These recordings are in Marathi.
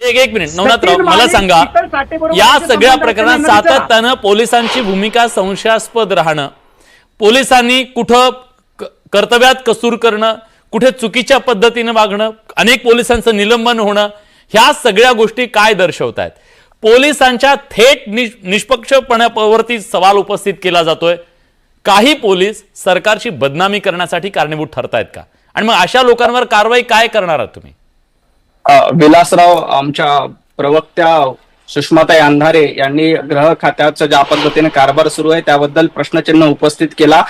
एक एक मिनिट नवनाथराव मला सांगा या सगळ्या प्रकरणात. सातत्यानं पोलिसांची भूमिका संशयास्पद राहणं पोलिसांनी कुठं कर्तव्यात कसूर करणं कुठे चुकीच्या पद्धतीनं वागणं अनेक पोलिसांचं निलंबन होणं ह्या सगळ्या गोष्टी काय दर्शवत आहेत पोलिसांच्या थेट निष- निष्पक्षपणावरती सवाल उपस्थित केला जातोय. काही पोलीस सरकारची बदनामी करण्यासाठी कारणीभूत ठरतायत का? आणि मग अशा लोकांवर कारवाई काय करणार आहात तुम्ही? विलासराव आमच्या प्रवक्त्या सुषमाताई अंधारे यांनी ग्रह खात्याचं ज्या पद्धतीने कारभार सुरू आहे त्याबद्दल प्रश्नचिन्ह उपस्थित केला.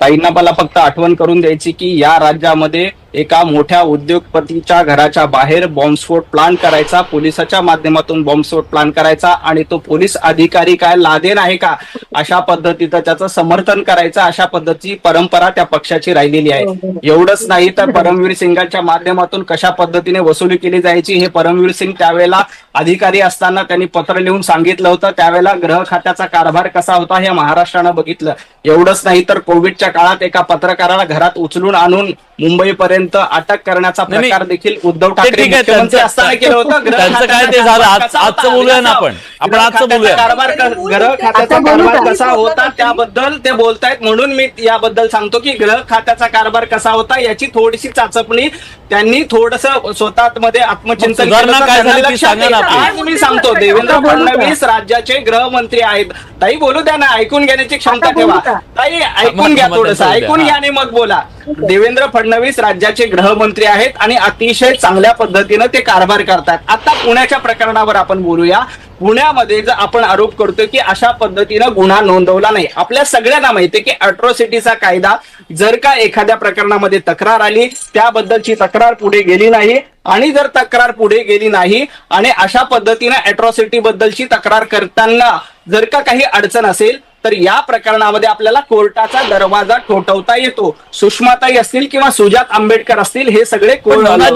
ताईंना मला फक्त आठवण करून द्यायची की या राज्यामध्ये एका मोठ्या उद्योगपतीच्या घराच्या बाहेर बॉम्बस्फोट प्लान करायचा पोलिसाच्या माध्यमातून बॉम्बस्फोट प्लान करायचा आणि तो पोलीस अधिकारी काय लादेन आहे का? अशा पद्धतीचं त्याचं समर्थन करायचं अशा पद्धतीची परंपरा त्या पक्षाची राहिलेली आहे. एवढंच नाही तर परमवीर सिंगाच्या माध्यमातून कशा पद्धतीने वसुली केली जायची हे परमवीर सिंग त्यावेळेला अधिकारी असताना त्यांनी पत्र लिहून सांगितलं होतं. त्यावेळेला ग्रह खात्याचा कारभार कसा होता हे महाराष्ट्रानं बघितलं. एवढंच नाही तर कोविडच्या काळात एका पत्रकाराला घरात उचलून आणून मुंबईपर्यंत अटक करण्याचा नाही, नाही. प्रकार देखील उद्धव ते ठाकरे ठीक आहे, मुख्यमंत्री त्यांचं- असताना केलं होतं त्यांचं काय ते झालं. आज-? आजचं बोलूया ना आपण. आपण ग्रह आजचं खात्याचा बोलूया. कारभार ग्रह खात्याचा कारभार? कसा होता त्याबद्दल ते बोलतायत म्हणून मी याबद्दल सांगतो की ग्रह खात्याचा कारभार कसा होता याची थोडीशी चाचपणी त्यांनी थोडस स्वतः मध्ये आत्मचिंतन. आज मी सांगतो देवेंद्र? फडणवीस राज्याचे गृहमंत्री आहेत ताई बोलू द्या ना ऐकून घेण्याची क्षमता ठेवा का? ताई ऐकून घ्या थोडस ऐकून. घ्या आणि मग बोला देवेंद्र फडणवीस राज्याचे गृहमंत्री आहेत आणि अतिशय चांगल्या पद्धतीनं ते कारभार करतात आता पुण्याच्या प्रकरणावर आपण बोलूया पुण्यामध्ये जर आपण आरोप करतोय की अशा पद्धतीनं गुन्हा नोंदवला नाही. आपल्या सगळ्यांना माहितीये की अट्रॉसिटीचा कायदा जर का एखाद्या प्रकरणामध्ये तक्रार आली त्याबद्दलची तक्रार पुढे गेली नाही. आणि जर तक्रार पुढे गेली नाही आणि अशा पद्धतीनं अट्रॉसिटी बद्दलची तक्रार करताना जर का काही अडचण असेल तर या प्रकरणामध्ये आपल्याला कोर्टाचा दरवाजा ठोठवता येतो सुषमाताई असतील किंवा सुजात आंबेडकर असतील हे सगळे नाही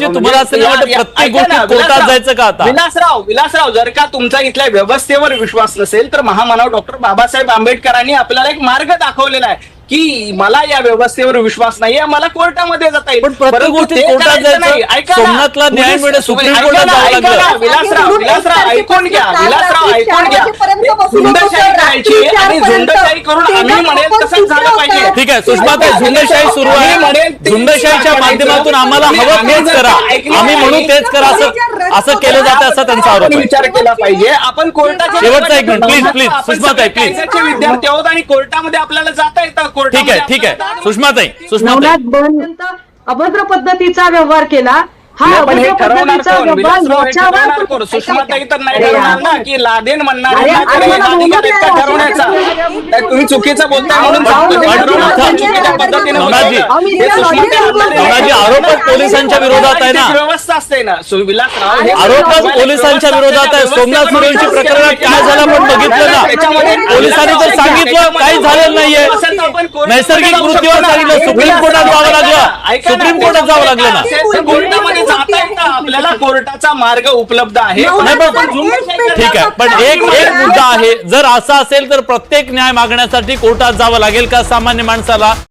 विलासराव? विलासराव जर का तुमचा इथल्या व्यवस्थेवर विश्वास नसेल तर महामानव डॉक्टर बाबासाहेब आंबेडकरांनी आपल्याला एक मार्ग दाखवलेला आहे की मला या व्यवस्थेवर विश्वास नाहीये मला कोर्टामध्ये जाता येईल पण प्रत्येक कोर्टात जायचं. नाही. ऐका. सोमनाथला न्याय पोलीस- मिळेल, सुप्रीम ऐका कोर्टात ना, जावं ऐका लागलं. विलासराव ऐकून घ्या विलासराव ऐकून घ्या. झुंडशाही करायची आणि झुंडशाही करून आम्ही म्हणेल तसंच झालं पाहिजे. ठीक आहे सुषमाताई झुंडशाही सुरू आहे. झुंडशाहीच्या. माध्यमातून आम्हाला हवं तेच करा. आम्ही म्हणू तेच करा. असं असं केलं जातं असा त्यांचा आरोप विचार केला पाहिजे. आपण कोर्टाच्या शेवटचा एक मिनिट, please, आपण सुषमाताई. कायद्याचे विद्यार्थी आहोत आणि कोर्टामध्ये आपल्याला जाता येतं. ठीक आहे ठीक आहे. सुषमाताई बंद अभद्र पद्धतीचा व्यवहार केला. हा नाही, पण हे अभद्र ठरवणार पद्धतीचा कोण? व्यवहार विलासराव हे याच्यावर ठरवणार कोण? सुषमाताई तर नाही अरे ठरवणार यार. ना की लादेन म्हणणार अरे, अरे मला अधिकार द्या. ठरवण्याचा तुम्ही चुकीचं बोलताय म्हणून. हे चुकीच्या पद्धतीने बोलताय. आम्ही हे सुषमाताई आरोपच पोलिसांच्या विरोधात आहे ना. ती व्यवस्था असते ना सु- विलासराव हे आरोपच पोलिसांच्या विरोधात आहे. सोमनाथ सुरेंची प्रकरणात काय झालं आपण बघितलं ना. त्याच्यामध्ये पोलिसांनी तर सांगितलं काही झालेलं नाहीये आपण नैसर्गिक जाऊ मृत्यूवर ना. सांगितलं सुप्रीम कोर्टात जावं लागलं ऐका ना, सुप्रीम कोर्टात जावं लागलं ना? कोर्टामध्ये जाता येतं. आपल्याला कोर्टाचा मार्ग उपलब्ध आहे. नाही पण ठीक आहे पण एक एक मुद्दा आहे. जर असं असेल तर प्रत्येक न्याय मागण्यासाठी कोर्टात जावं लागेल का सामान्य माणसाला?